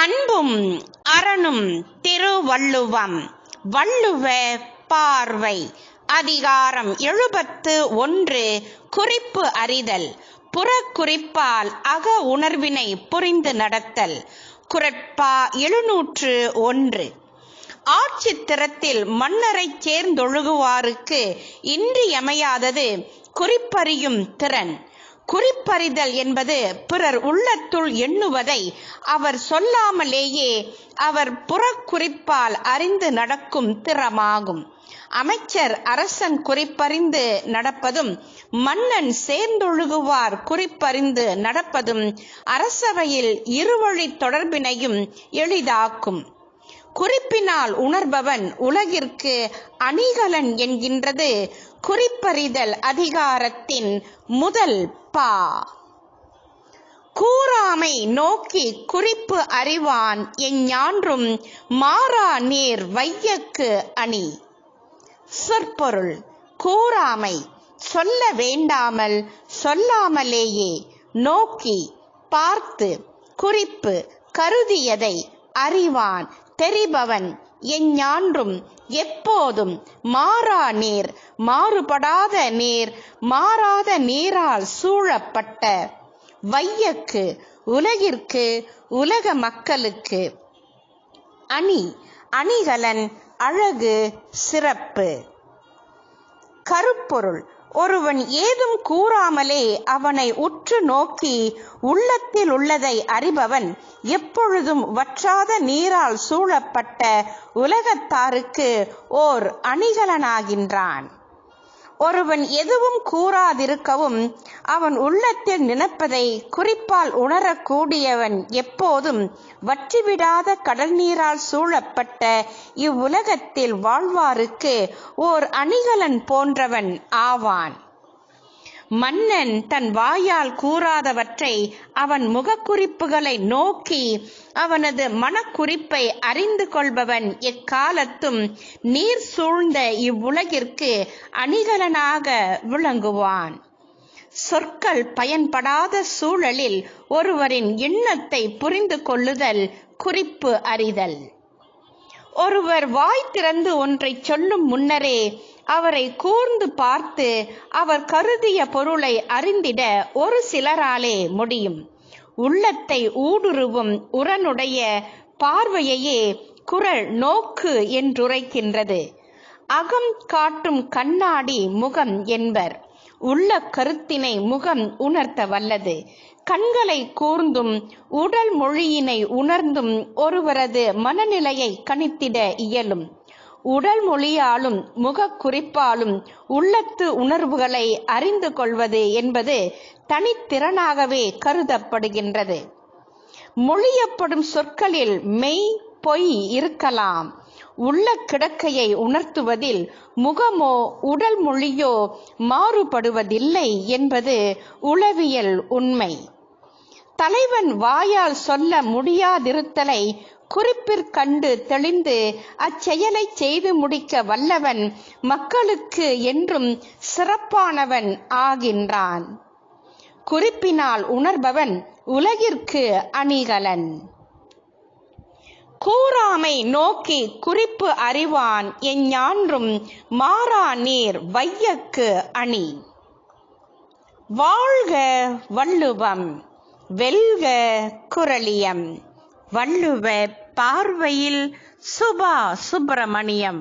அன்பும் அரணும் திருவள்ளுவம். வள்ளுவ பார்வை. அதிகாரம் எழுபத்து ஒன்று. குறிப்பு அறிதல். புறக்குறிப்பால் அக உணர்வினை புரிந்து நடத்தல். குரட்பா எழுநூற்று ஒன்று. ஆட்சித்திறத்தில் மன்னரைச் சேர்ந்தொழுகுவாருக்கு இன்றியமையாதது குறிப்பறியும் திறன். குறிப்பறிதல் என்பது பிறர் உள்ளத்துள் எண்ணுவதை அவர் சொல்லாமலேயே அவர் புறக்குறிப்பால் அறிந்து நடக்கும் திறமாகும். அமைச்சர் அரசன் குறிப்பறிந்து நடப்பதும் மன்னன் சேர்ந்தொழுகுவார் குறிப்பறிந்து நடப்பதும் அரசவையில் இருவழி தொடர்பினையும் எளிதாக்கும். குறிப்பினால் உணர்பவன் உலகிற்கு அணிகலன் என்கின்றது. குறிப்பறிதல் அதிகாரத்தின் முதல் பா. கூறாமை நோக்கி குறிப்பு அறிவான் எஞ்ஞான்றும் மாறா நேர் வையக்கு அணி. சொற்பொருள் கூறாமை சொல்ல வேண்டாமல் சொல்லாமலேயே நோக்கி பார்த்து குறிப்பு கருதியதை அறிவான் தெரிபவன். எஞ்ஞான்றும் எப்போதும் மாறா நீர் மாறுபடாத நீர் மாறாத நீரால் சூழப்பட்ட வையக்கு உலகிற்கு உலக மக்களுக்கு. அணி அணிகலன் அழகு சிறப்பு. கருப்பொருள் ஒருவன் ஏதும் கூறாமலே அவனை உற்று நோக்கி உள்ளத்தில் உள்ளதை அறிபவன் எப்பொழுதும் வற்றாத நீரால் சூழப்பட்ட உலகத்தாருக்கு ஓர் அணிகலனாகின்றான். ஒருவன் எதுவும் கூறாதிருக்கவும் அவன் உள்ளத்தில் நினைப்பதை குறிப்பால் உணரக்கூடியவன் எப்போதும் வற்றிவிடாத கடல் நீரால் சூழப்பட்ட இவ்வுலகத்தில் வாழ்வாருக்கு ஓர் அணிகலன் போன்றவன் ஆவான். மன்னன் தன் வாயால் கூறாதவற்றை அவன் முகக்குறிப்புகளை நோக்கி அவனது மனக்குறிப்பை அறிந்து கொள்பவன் எக்காலத்தும் நீர் சூழ்ந்த இவ்வுலகிற்கு அணிகலனாக விளங்குவான். சொற்கள் பயன்படாத சூழலில் ஒருவரின் எண்ணத்தை புரிந்து கொள்ளுதல் குறிப்பு அறிதல். ஒருவர் வாய் திறந்து ஒன்றை சொல்லும் முன்னரே அவரை கூர்ந்து பார்த்து அவர் கருதிய பொருளை அறிந்திட ஒரு சிலராலே முடியும். உள்ளத்தை ஊடுருவும் உரனுடைய பார்வையையே குரல் நோக்கு என்றுரைக்கின்றது. அகம் காட்டும் கண்ணாடி முகம் என்பர். உள்ள கருத்தினை முகம் உணர்த்த வல்லது. கண்களை கூர்ந்தும் உடல் மொழியினை உணர்ந்தும் ஒருவரது மனநிலையை கணித்திட இயலும். உடல் மொழியாலும் முகக்குறிப்பாலும் உள்ளத்து உணர்வுகளை அறிந்து கொள்வது என்பது தனித்திறனாகவே கருதப்படுகின்றது. மொழியப்படும் சொற்களில் மெய் பொய் இருக்கலாம். உள்ள கிடக்கையை உணர்த்துவதில் முகமோ உடல் மொழியோ மாறுபடுவதில்லை என்பது உளவியல் உண்மை. தலைவன் வாயால் சொல்ல முடியாதிருத்தலை குறிப்பிற்கண்டு தெளிந்து அச்செயலை செய்து முடிக்க வல்லவன் மக்களுக்கு என்றும் சிறப்பானவன் ஆகின்றான். குறிப்பினால் உணர்பவன் உலகிற்கு அணிகலன். கூறாமை நோக்கி குறிப்பு அறிவான் எஞ்ஞான்றும் மாறா நீர் வையக்கு அணி. வாழ்க வள்ளுவம் வெல்க குரலியம். வள்ளுவ பார்வையில் சுபா சுப்பிரமணியம்.